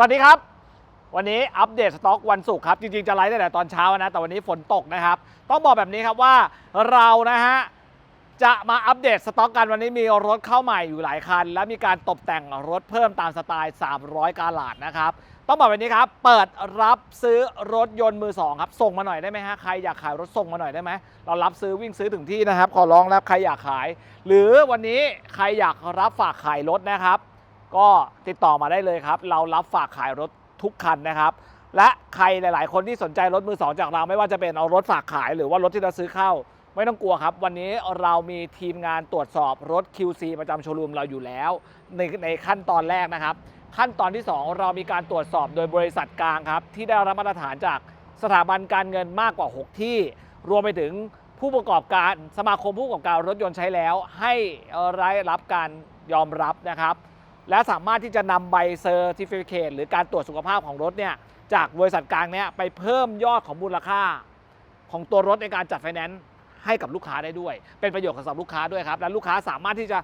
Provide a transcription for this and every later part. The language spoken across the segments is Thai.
สวัสดีครับ วันนี้อัปเดตสต็อกวันศุกร์ครับ จริงๆ จะไลฟ์ตั้งแต่ตอนเช้านะ แต่วันนี้ฝนตกนะครับ ต้องบอกแบบนี้ครับว่าเรานะฮะจะมาอัปเดตสต็อกกันวันนี้มีรถเข้าใหม่อยู่หลายคัน และมีการตกแต่งรถเพิ่มตามสไตล์ 300 กาลาดนะครับ ต้องบอกแบบนี้ครับ เปิดรับซื้อรถยนต์มือสองครับ ส่งมาหน่อยได้ไหมฮะ ใครอยากขายรถส่งมาหน่อยได้ไหม เรารับซื้อวิ่งซื้อถึงที่นะครับ ขอร้องแล้วใครอยากขาย หรือวันนี้ใครอยากรับฝากขายรถนะครับ ก็ติดต่อมาได้เลยครับ เรารับฝากขายรถทุกคันนะครับ และใครหลาย ๆ คนที่สนใจรถมือสองจากเราไม่ว่าจะเป็นเอารถฝากขายหรือว่ารถที่เราซื้อเข้า ไม่ต้องกลัวครับ วันนี้เรามีทีมงานตรวจสอบรถ QC ประจำโชว์รูมเราอยู่แล้ว ในในขั้นตอนแรกนะครับ ขั้นตอนที่ 2 เรามีการตรวจสอบโดยบริษัทกลางครับ ที่ได้รับมาตรฐานจากสถาบันการเงินมากกว่า 6 ที่ รวมไปถึงผู้ประกอบการสมาคมผู้ประกอบการรถยนต์ใช้แล้ว ให้ได้รับการยอมรับนะครับ และสามารถที่จะนำใบเซอร์ติฟิเคตหรือการตรวจสุขภาพของรถเนี่ยจากบริษัทกลางเนี่ยไปเพิ่มยอดของมูลค่า ของตัวรถในการจัดไฟแนนซ์ให้กับลูกค้าได้ด้วย เป็นประโยชน์กับสำหรับลูกค้าด้วยครับและลูกค้าสามารถที่จะ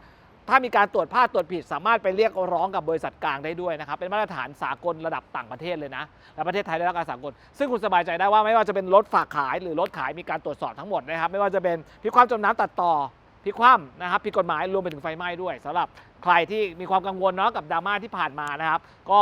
ถ้ามีการตรวจพลาดตรวจผิด สามารถไปเรียกร้องกับบริษัทกลางได้ด้วยนะครับเป็นมาตรฐานสากลระดับต่างประเทศเลยนะและประเทศไทยได้รับการสากล ซึ่งคุณสบายใจได้ว่าไม่ว่าจะเป็นรถฝากขายหรือรถขายมีการตรวจสอบทั้งหมดนะครับไม่ว่าจะเป็นพิความจมน้ำตัดต่อพิคว่ำนะครับผิดกฎหมายรวมไปถึงไฟไหม้ด้วยสำหรับ ใครที่มีความกังวลเนาะกับดราม่าที่ผ่านมานะครับ ก็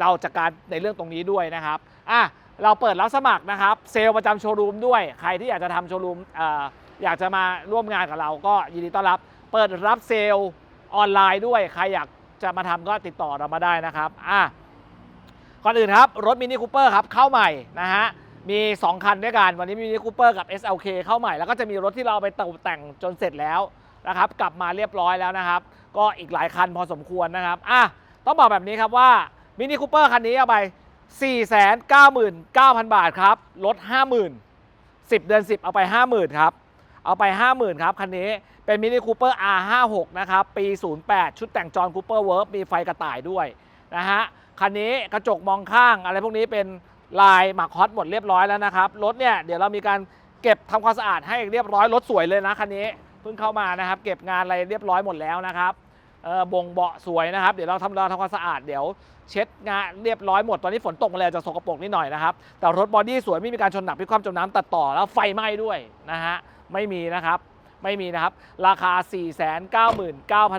เราจัดการในเรื่องตรงนี้ด้วยนะครับอะเราเปิดรับสมัครนะครับ เซลล์ประจำโชว์รูมด้วย ใครที่อยากจะทำโชว์รูมอ่ออยากจะมาร่วมงานกับเราก็ยินดีต้อนรับ เปิดรับเซลล์ออนไลน์ด้วย ใครอยากจะมาทำก็ติดต่อเรามาได้นะครับอะก่อนอื่นครับ รถมินิคูเปอร์ครับ เข้าใหม่นะฮะมี 2 คันด้วยกัน วันนี้มินิคูเปอร์กับ SLK เข้าใหม่แล้วก็จะมีรถที่เราไปตกแต่งจนเสร็จแล้วนะครับ กลับมาเรียบร้อยแล้วนะครับ ก็อีกหลายคันพอสมควรนะครับอะต้องบอกแบบนี้ครับว่ามินิคูเปอร์คันนี้เอาไป 499,000 บาทครับลด 50,000 10 เดือน 10 เอาไป 50,000ครับเอาไป 50,000ครับคันนี้เป็นมินิคูเปอร์ R56 นะครับปี 08 ชุดแต่งจอห์นคูเปอร์เวิร์มีไฟกระต่ายด้วยนะฮะคันนี้กระจกมองข้างอะไรพวกนี้เป็นลายหมักฮอตหมดเรียบร้อยแล้วนะครับรถเนี่ยเดี๋ยวเรามีการเก็บทำความสะอาดให้เรียบร้อยรถสวยเลยนะคันนี้ เพิ่งเข้ามานะครับ เก็บงานอะไรเรียบร้อยหมดแล้วนะครับบ่งเบาะสวยนะครับ เดี๋ยวเราทำเราทำความสะอาดเดี๋ยวเช็ดงานเรียบร้อยหมด ตอนนี้ฝนตกมาเลยจะสกปรกนิดหน่อยนะครับ แต่รถบอดี้สวยไม่มีการชนหนักพิความจมน้ำตัดต่อแล้วไฟไหม้ด้วยนะฮะ ไม่มีนะครับ ไม่มีนะครับ ราคา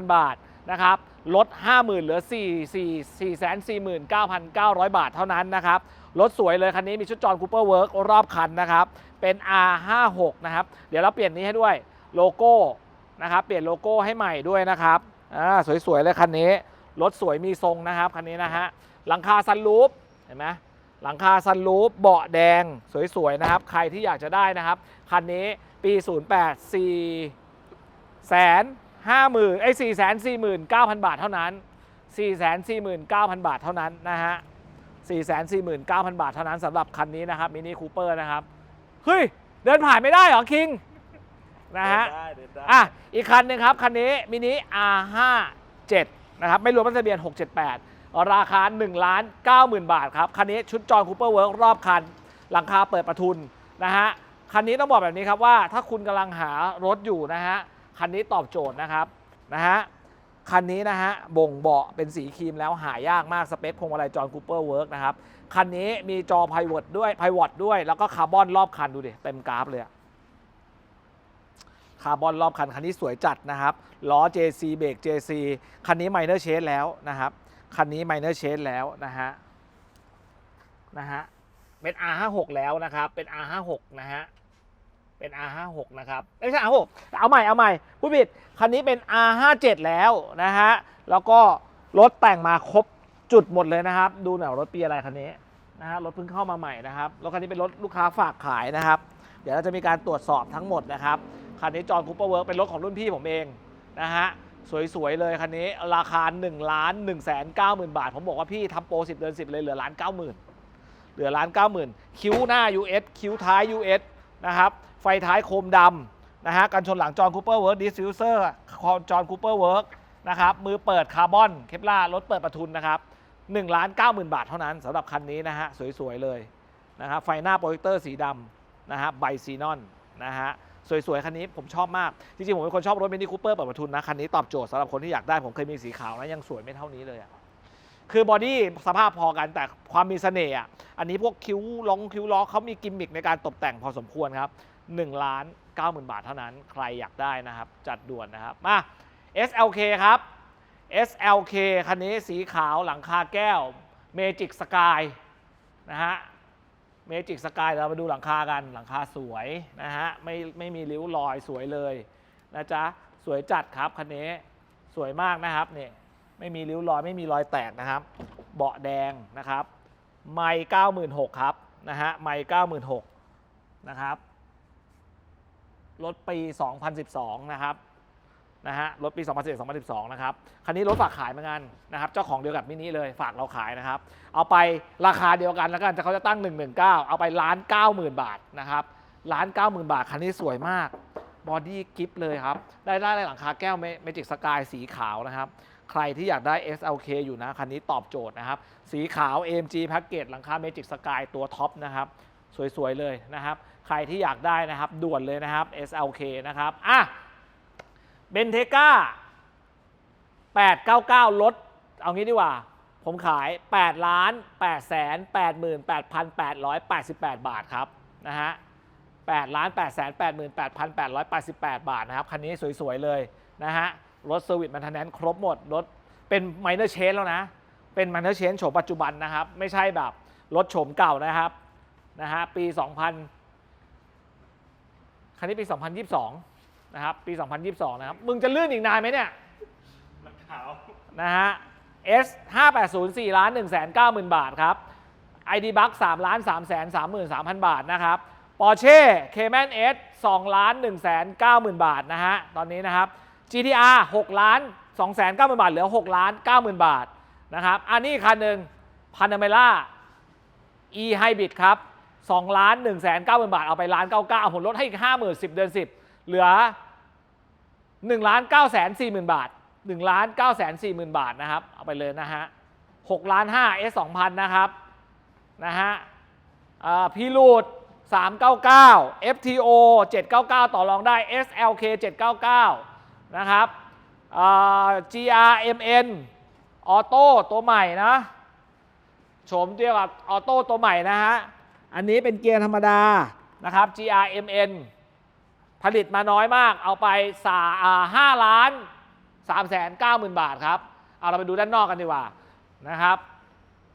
499,000 บาทนะครับ ลด 50,000 เหลือ 4 4 449,900 บาทเท่านั้นนะครับ รถสวยเลยคันนี้มีชุดจอห์นคูเปอร์เวิร์กรอบคันนะครับ เป็น R56 นะครับ เดี๋ยวเราเปลี่ยนนี้ให้ด้วย โลโก้นะครับเปลี่ยนโลโก้ให้ใหม่ด้วยนะครับอ่าสวยๆเลยคันนี้รถสวยมีทรงนะครับคันนี้นะฮะหลังคาซันรูฟเห็นไหมหลังคาซันรูฟเบาะแดงสวยๆนะครับใครที่อยากจะได้นะครับคันนี้ปี 08 4แสนห้าหมื่นไอ้สี่แสนสี่หมื่นเก้าพันบาทเท่านั้นสี่แสนสี่หมื่นเก้าพันบาทเท่านั้นนะฮะสี่แสนสี่หมื่นเก้าพันบาทเท่านั้นสำหรับคันนี้นะครับมินิคูเปอร์นะครับเฮ้ยเดินผ่านไม่ได้เหรอคิง นะฮะได้เดินได้อะอีกคันหนึ่งครับ คันนี้มินิ R57 นะครับ ไม่รวมรถทะเบียน 678 ราคา1ล้าน90,000 บาทครับ คันนี้ชุดจอห์นคูเปอร์เวิร์กรอบคัน หลังคาเปิดประทุนนะฮะ คันนี้ต้องบอกแบบนี้ครับว่าถ้าคุณกำลังหารถอยู่นะฮะ คันนี้ตอบโจทย์นะครับนะฮะคันนี้นะฮะ บ่งเบาะเป็นสีครีมแล้วหายากมากสเปคพวงมาลัยจอห์นคูเปอร์เวิร์กนะครับ คันนี้มีจอไพวอตด้วยไพวอตด้วย แล้วก็คาร์บอนรอบคันดูดิ เต็มกราฟเลยอะ คาร์บอนรอบคันคันนี้สวยจัดนะครับล้อ JC เบรก JC คันนี้ Minor Change แล้วนะครับคันนี้ Minor Change แล้วนะฮะนะฮะเป็น R56 แล้วนะครับ เป็น R56 นะฮะเป็น R56 นะครับไม่ใช่ R6 เอาใหม่เอาใหม่ผู้ผิดคันนี้เป็น R57 แล้วนะฮะแล้วก็รถแต่งมาครบจุดหมดเลยนะครับ ดูหน่อยรถปีอะไรคันนี้นะฮะรถเพิ่งเข้ามาใหม่นะครับรถคันนี้เป็นรถลูกค้าฝากขายนะครับ เดี๋ยวเราจะมีการตรวจสอบทั้งหมดนะครับ คันนี้จอห์นคูเปอร์เวิร์กเป็นรถของรุ่นพี่ผมเองนะฮะสวย ๆ เลยคันนี้ ราคา1ล้าน1แสน9หมื่นบาท ผมบอกว่าพี่ทำโปร 10 เดือน 10 เลยเหลือล้าน9หมื่นเหลือล้าน9หมื่นคิ้วหน้า US คิ้วท้าย US นะครับ ไฟท้ายโคมดำนะฮะกันชนหลังจอห์นคูเปอร์เวิร์กดิสฟิวเซอร์จอห์นคูเปอร์เวิร์กนะครับมือเปิดคาร์บอนเคปลารถเปิดประทุนนะครับ1ล้าน9หมื่นบาทเท่านั้นสำหรับคันนี้นะฮะสวย ๆ เลยนะครับไฟหน้าโปรเจคเตอร์สีดำนะฮะไบซีนอนนะฮะ สวยๆ คันนี้ผมชอบมาก จริงๆ ผมเป็นคนชอบรถมินิคูเปอร์เปิดประทุนนะ คันนี้ตอบโจทย์สำหรับคนที่อยากได้ ผมเคยมีสีขาวนะ ยังสวยไม่เท่านี้เลยอะคือบอดี้สภาพพอกันแต่ความมีเสน่ห์อะ อันนี้พวกคิ้วลองคิ้วล้อเขามีกิมมิคในการตกแต่งพอสมควรครับ1ล้าน9 0,000 บาทเท่านั้น ใครอยากได้นะครับ จัดด่วนนะครับ มา SLK ครับ SLK คันนี้สีขาวหลังคาแก้ว Magic Sky นะฮะ เมจิกสกายเรามาดูหลังคากันหลังคาสวยนะฮะไม่ไม่มีริ้วรอยสวยเลยนะจ๊ะสวยจัดครับคันนี้สวยมากนะครับเนี่ยไม่มีริ้วรอยไม่มีรอยแตกนะครับ เบาะแดงนะครับ ไม่เก้าหมื่นหกครับนะฮะไม่เก้าหมื่นหกนะครับรถปี 2012 นะครับ นะฮะรถปี 2011 2012 นะครับ คันนี้รถฝากขายเหมือนกันนะครับ เจ้าของเดียวกับมินิเลยฝากเราขายนะครับ เอาไปราคาเดียวกันแล้วกันแต่เขาจะตั้ง 119 เอาไปล้านเก้าหมื่นบาทนะครับล้านเก้าหมื่นบาท คันนี้สวยมาก บอดี้กิฟเลยครับ ได้ได้หลังคาแก้วเมจิกสกายสีขาวนะครับ ใครที่อยากได้ SLK อยู่นะ คันนี้ตอบโจทย์นะครับ สีขาว AMG แพ็กเกจหลังคาเมจิกสกายตัวท็อปนะครับ สวยๆเลยนะครับ ใครที่อยากได้นะครับด่วนเลยนะครับ SLK นะครับ อะ เบนเทก้า899 ลด เอางี้ดีกว่า ผมขาย 8 ล้าน8แสน88,888 บาทครับนะฮะ8ล้าน8แสน88,888 บาทนะครับ คันนี้สวย ๆ เลยนะฮะ รถเซอร์วิสมันทนแนนครบหมด รถเป็นไมเนอร์เชนแล้วนะ เป็นไมเนอร์เชนโฉมปัจจุบันนะครับ ไม่ใช่แบบรถโฉมเก่านะครับนะฮะปี 2000 คันนี้ปี 2022 นะครับปี 2022 นะครับ มึงจะลื่นอีกนานไหมเนี่ยมันขาวนะฮะ S 580 4ล้าน1 9 0 0 0 0 บาทครับ ID b u c 3ล้าน3 3 3 3 0 0 0 บาทนะครับ Porsche Cayman S 2ล้าน1 9 0 0 0 0 บาทนะฮะ ตอนนี้นะครับ GTR 6ล้าน2 9 0 0 0 0 บาท เหลือ6ล้าน9 0,000 บาทนะครับ อันนี้คันหนึ่ง Panamera E Hybrid ครับ2ล้าน1 9 0 0 0 0 บาท เอาไปล้าน99ผมลดให้อีก 50,000 10 เดือน 10 เหลือ1ล้าน9แสน4หมื่นบาท1ล้าน9แสน4หมื่นบาทนะครับ เอาไปเลยนะฮะ6ล้าน5 S 2,000นะครับนะฮะพีรูด399 FTO 799 ต่อรองได้ SLK 799 นะครับอ่า GRMN ออโต้ตัวใหม่นะโฉมเดียวกับออโต้ตัวใหม่นะฮะ อันนี้เป็นเกียร์ธรรมดานะครับ GRMN ผลิตมาน้อยมากเอาไปสาห้าล้านสามแสนเก้าหมื่นบาทครับ เอาเราไปดูด้านนอกกันดีกว่านะครับ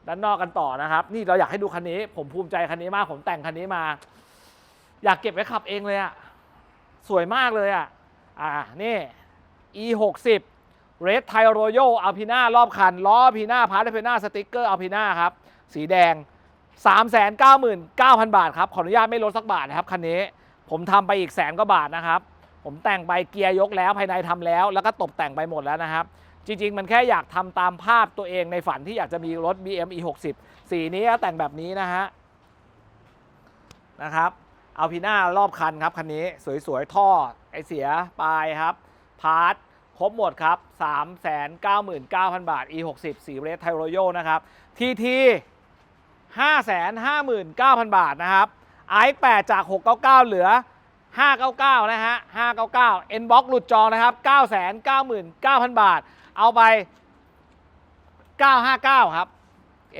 ด้านนอกกันต่อนะครับ นี่เราอยากให้ดูคันนี้ ผมภูมิใจคันนี้มาก ผมแต่งคันนี้มา อยากเก็บไว้ขับเองเลยอะสวยมากเลยอะอ่านี่ e 6 0 Red Thai Royal Alpina รอบคันล้อ Alpina พาร์ท Alpina สติกเกอร์ Alpina ครับ สีแดง 399,000 บาทครับ ขออนุญาตไม่ลดสักบาทนะครับคันนี้ ผมทำไปอีกแสนกว่าบาทนะครับ ผมแต่งไปเกียร์ยกแล้วภายในทำแล้ว แล้วก็ตกแต่งไปหมดแล้วนะครับ จริง ๆ มันแค่อยากทำตามภาพตัวเองในฝันที่อยากจะมีรถ BM E 6 0 สีนี้แต่งแบบนี้นะฮะนะครับเอาพีน้ารอบคันครับคันนี้สวยๆ ท่อไอเสียปลายครับ พาร์ทครบหมดครับ 399,000 บาท E 6 0 สีเรดไทโรโยนะครับ TT 559,000 บาทนะครับ i 8 จาก 699 เหลือ 599 นะฮะ 599 N box หลุดจองนะครับ 999,000 บาท เอาไป 959 ครับ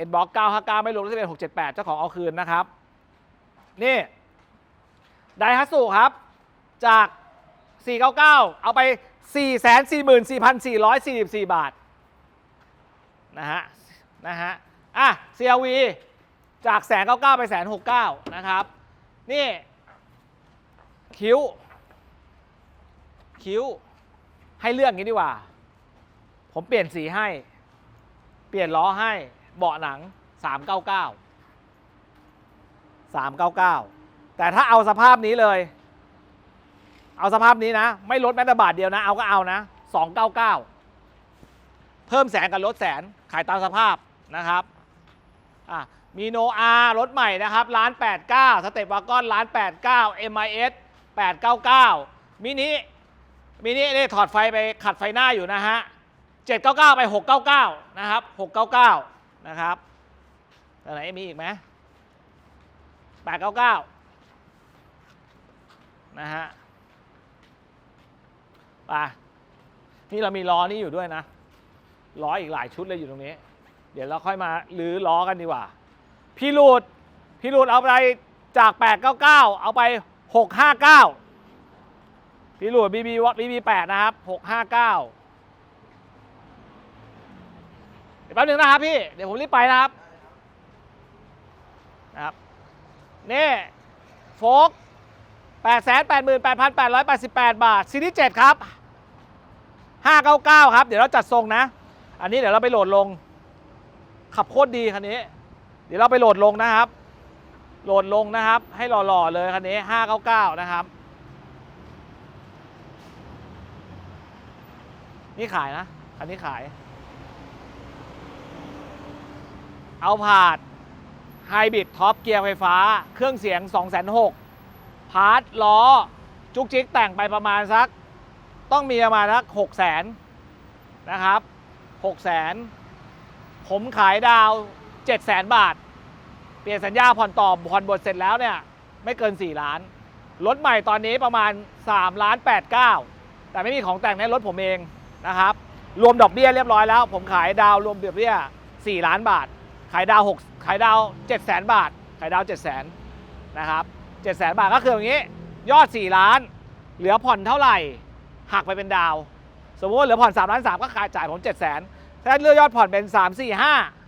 N box 959 ไม่รวมที่เป็น678 เจ้าของเอาคืนนะครับ นี่ไดฮัสุครับ จาก 499 เอาไป 444,444 บาท นะฮะ นะฮะ อะ CRV จากแสนเก้าเก้าไปแสนหกเก้านะครับ นี่ คิ้ว คิ้ว ให้เลือกงี้ดีกว่า ผมเปลี่ยนสีให้ เปลี่ยนล้อให้ เบาะหนัง 399 399 แต่ถ้าเอาสภาพนี้เลย เอาสภาพนี้นะ ไม่ลดแม้แต่บาทเดียวนะ เอาก็เอานะ 299 เพิ่มแสนกับลดแสน ขายตามสภาพนะครับ อะมีโนอารถใหม่นะครับร้าน89 สเตปวากอนร้าน89 MIS 899 มินิมินินี่ถอดไฟไปขัดไฟหน้าอยู่นะฮะ 799 ไป 699 นะครับ 699 นะครับตัวไหนมีอีกไหม899 นะฮะไปนี่เรามีล้อนี่อยู่ด้วยนะล้ออีกหลายชุดเลยอยู่ตรงนี้ เดี๋ยวเราค่อยมาลื้อล้อกันดีกว่า พี่รูดพี่รูดเอาไปจาก 899 เอาไป 659 พี่รูดบีบีบีบีแปดนะครับ 659 เดี๋ยวแป๊บนึงนะครับพี่ เดี๋ยวผมรีบไปนะครับ นะครับ นี่โฟก8 8 8 8 8 8 บาท ซีรีส์7ครับ 599 ครับ เดี๋ยวเราจัดทรงนะ อันนี้เดี๋ยวเราไปโหลดลง ขับโคตรดีคันนี้ เดี๋ยวเราไปโหลดลงนะครับ โหลดลงนะครับ ให้หล่อๆเลยคันนี้ 599 นะครับ นี่ขายนะคันนี้ขาย เอาผาดไฮบริดท็อปเกียร์ไฟฟ้า เครื่องเสียง2 6 0 0พาร์ทล้อ จุกจิกแต่งไปประมาณสัก ต้องมีประมาณสัก6 0 0 0 0นะครับ 6 0 0 0 0 ผมขายดาว7 0 0 0 0 บาท เปลี่ยนสัญญาผ่อนต่อผ่อนบทเสร็จแล้วเนี่ย ไม่เกิน 4 ล้าน รถใหม่ตอนนี้ประมาณ3ล้าน8 9 แต่ไม่มีของแต่งในรถผมเองนะครับ รวมดอกเบี้ยเรียบร้อยแล้ว ผมขายดาวรวมดอกเบี้ย 4 ล้านบาท ขายดาว6ขายดาว 7 0 0 0 0 0บาท ขายดาว 7 0 0 0 0 0นะครับ7 0 0 0 0 0 บาทก็คืออย่างนี้ ยอด 4 ล้าน เหลือผ่อนเท่าไหร่หักไปเป็นดาว สมมติว่าเหลือผ่อน3ล้าน3ก็ขายจ่ายผม7 0 0 0 0 0 ถ้าเลือกยอดผ่อนเป็น 3 4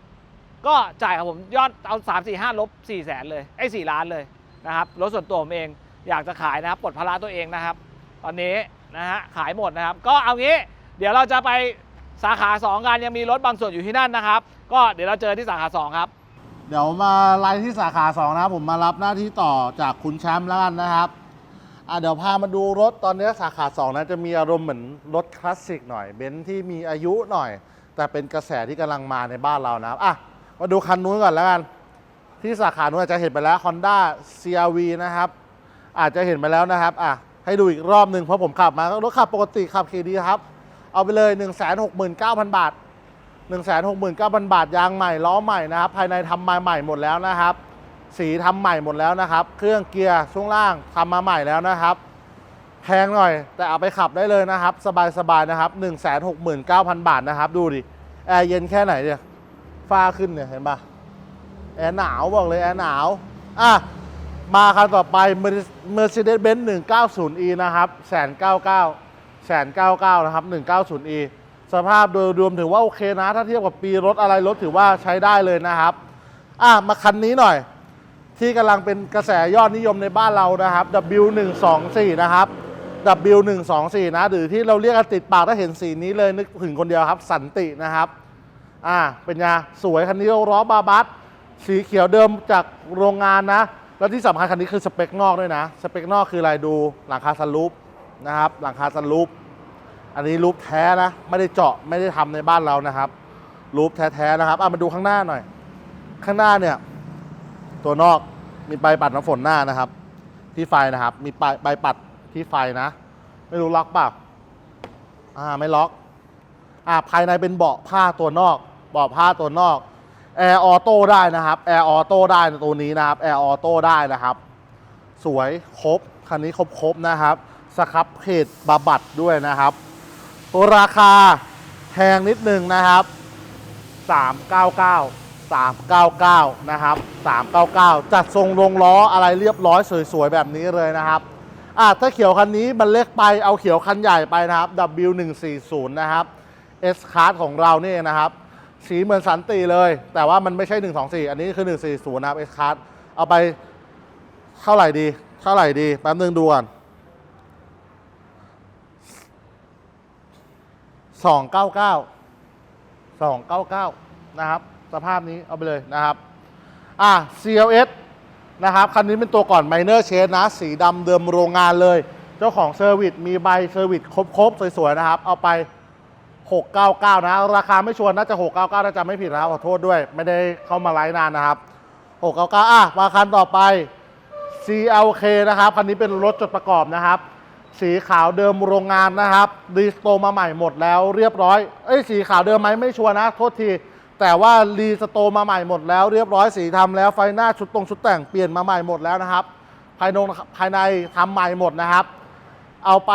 5 ก็จ่ายกับผมยอดเอา 3 4 5 ลบ4แสนเลยไอ้4ล้านเลยนะครับรถส่วนตัวผมเองอยากจะขายนะครับปลดภาระตัวเองนะครับ ตอนนี้นะฮะขายหมดนะครับ ก็เอางี้ เดี๋ยวเราจะไปสาขา 2 กันยังมีรถบางส่วนอยู่ที่นั่นนะครับ ก็เดี๋ยวเราเจอที่สาขา 2 ครับ เดี๋ยวมาไลน์ที่สาขาสองนะครับผมมารับหน้าที่ต่อจากคุณแชมป์แล้วกันนะครับอะเดี๋ยวพามาดูรถตอนนี้สาขาสองนะจะมีอารมณ์เหมือนรถคลาสสิกหน่อยเบนซ์ที่มีอายุหน่อย แต่เป็นกระแสที่กำลังมาในบ้านเรานะครับอะมาดูคันนู้นก่อนแล้วกัน ที่สาขานู้นอาจจะเห็นไปแล้ว Honda CRV นะครับ อาจจะเห็นไปแล้วนะครับอะให้ดูอีกรอบหนึ่งเพราะผมขับมารถขับปกติขับเคดีครับ เอาไปเลย 169,000 บาท 169,000 บาทยางใหม่ล้อใหม่นะครับ ภายในทำมาใหม่หมดแล้วนะครับ สีทำใหม่หมดแล้วนะครับ เครื่องเกียร์ช่วงล่างทำมาใหม่แล้วนะครับ แพงหน่อย แต่เอาไปขับได้เลยนะครับ สบายๆนะครับ169,000 บาทนะครับ ดูดิ แอร์เย็นแค่ไหนเนี่ยฟ้าขึ้นเนี่ย เห็นปะแอร์หนาวบอกเลยแอร์หนาว อะ มาคันต่อไป Mercedes-Benz 190e นะครับแสนเก้าเก้าแสนเก้าเก้านะครับ 190e สภาพโดยรวมถือว่าโอเคนะ ถ้าเทียบกับปีรถอะไรรถถือว่าใช้ได้เลยนะครับ อะ มาคันนี้หน่อย ที่กำลังเป็นกระแสยอดนิยมในบ้านเรานะครับ W124 นะครับ W124 นะหรือที่เราเรียกกันติดปากถ้าเห็นสีนี้เลยนึกถึงคนเดียวครับ สันตินะครับ อ่าเป็นไงสวยคันนี้ล้อบาบัสสีเขียวเดิมจากโรงงานนะ แล้วที่สำคัญคันนี้คือสเปคนอกด้วยนะ สเปคนอกคืออะไรดูหลังคาซันรูปนะครับ หลังคาซันรูปอันนี้รูปแท้นะ ไม่ได้เจาะไม่ได้ทำในบ้านเรานะครับ รูปแท้ๆนะครับอะมาดูข้างหน้าหน่อย ข้างหน้าเนี่ย ตัวนอกมีใบปัดน้ำฝนหน้านะครับ ที่ไฟนะครับ มีใบใบปัด ที่ไฟนะ ไม่รู้ล็อกเปล่าอ่าไม่ล็อกอ่าภายในเป็นเบาะผ้าตัวนอก เบาะผ้าตัวนอกแอร์ออโต้ได้นะครับแอร์ออโต้ได้ในตัวนี้นะครับแอร์ออโต้ได้นะครับ สวยครบคันนี้ครบครบนะครับสครับเพจบาบัดด้วยนะครับตัวราคาแพงนิดนึงนะครับ 399 399 นะครับ 399 จัดทรงลงล้ออะไรเรียบร้อยสวยๆ แบบนี้เลยนะครับ อะถ้าเขียวคันนี้มันเล็กไปเอาเขียวคันใหญ่ไปนะครับ W140 นะครับ S Card ของเราเนี่ยนะครับ สีเหมือนสันติเลย แต่ว่ามันไม่ใช่ 124 อันนี้คือ 140 นะครับ S Card เอาไปเท่าไหร่ดี เท่าไหร่ดี แป๊บนึงดูก่อน299 299นะครับ สภาพนี้เอาไปเลยนะครับ อะ CLS นะครับ คันนี้เป็นตัวก่อน Minor Change นะ สีดำเดิมโรงงานเลย เจ้าของเซอร์วิสมีใบเซอร์วิสครบๆ สวย ๆ นะครับ เอาไป 699 นะ ราคาไม่ชวนน่าจะ 699 น่าจะไม่ผิดนะครับขอโทษด้วย ไม่ได้เข้ามาไลฟ์นานนะครับ 699 อะ มาคันต่อไป CLK นะครับ คันนี้เป็นรถจดประกอบนะครับ สีขาวเดิมโรงงานนะครับรีสโตมาใหม่หมดแล้วเรียบร้อย เอ้ย สีขาวเดิมไหมไม่ชัวร์นะ โทษที แต่ว่ารีสโตมาใหม่หมดแล้วเรียบร้อยสีทำแล้วไฟหน้าชุดตรงชุดแต่งเปลี่ยนมาใหม่หมดแล้วนะครับ ภายในภายในทำใหม่หมดนะครับ เอาไป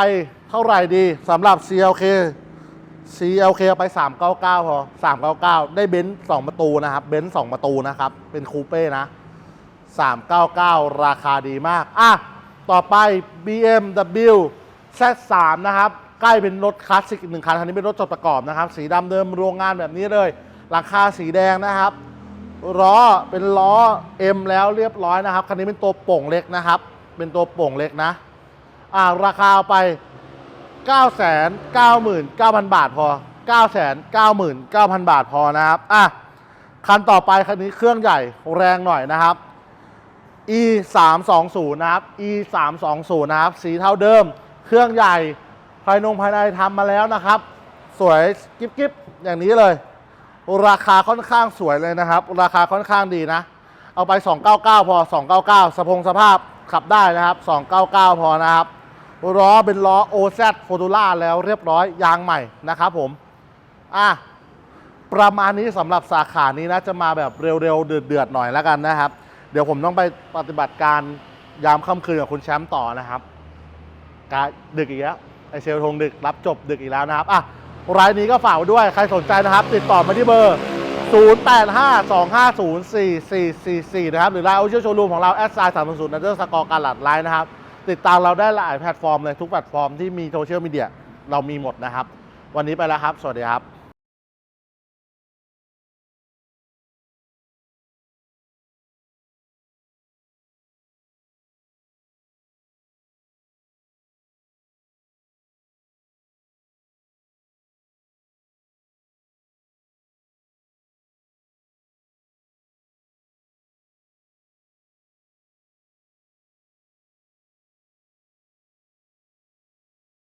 เท่าไหร่ดีสำหรับ CLK CLK เอาไป 399 พอ 399 ได้เบนซ์2ประตูนะครับ เบนซ์2ประตูนะครับ เป็นคูเป้นะ 399 ราคาดีมาก อะ ต่อไป BMW Z3 นะครับ ใกล้เป็นรถคลาสสิกอีกหนึ่งคัน คันนี้เป็นรถจดประกอบนะครับ สีดำเดิมโรงงานแบบนี้เลย หลังคาสีแดงนะครับล้อเป็นล้อ M แล้วเรียบร้อยนะครับ คันนี้เป็นตัวโป่งเล็กนะครับ เป็นตัวโป่งเล็กนะ อ่าราคาเอาไป 999,000 บาทพอ 999,000 บาทพอนะครับ อะ คันต่อไปคันนี้เครื่องใหญ่แรงหน่อยนะครับ e 3 2 0นะครับ e 3 2 0นะครับ สีเท่าเดิม เครื่องใหญ่ภายนงภายในทำมาแล้วนะครับ สวยกิ๊บกิ๊บอย่างนี้เลย ราคาค่อนข้างสวยเลยนะครับ ราคาค่อนข้างดีนะ เอาไป 299 พอ 299 สะพงสภาพขับได้นะครับ 299 พอนะครับล้อเป็นล้อ OZ f o r t u n a แล้วเรียบร้อยยางใหม่นะครับผม อะ ประมาณนี้สำหรับสาขานี้นะ จะมาแบบเร็วๆ เดือดๆ หน่อยแล้วกันนะครับ เดี๋ยวผมต้องไปปฏิบัติการยามค่ำคืนกับคุณแชมป์ต่อนะครับกาดึกอีกแล้วไอเซลทงดึกรับจบดึกอีกแล้วนะครับ อะ รายนี้ก็ฝากด้วย ใครสนใจนะครับ ติดต่อมาที่เบอร์ 0852504444 นะครับ หรือไลน์โอเชียลโชว์รูมของเราแอดไซน์สามศูนย์นันเดอร์สกอร์การหลัดไลน์นะครับ ติดตามเราได้หลายแพลตฟอร์มเลย ทุกแพลตฟอร์มที่มีโซเชียลมีเดียเรามีหมดนะครับ วันนี้ไปแล้วครับ สวัสดีครับ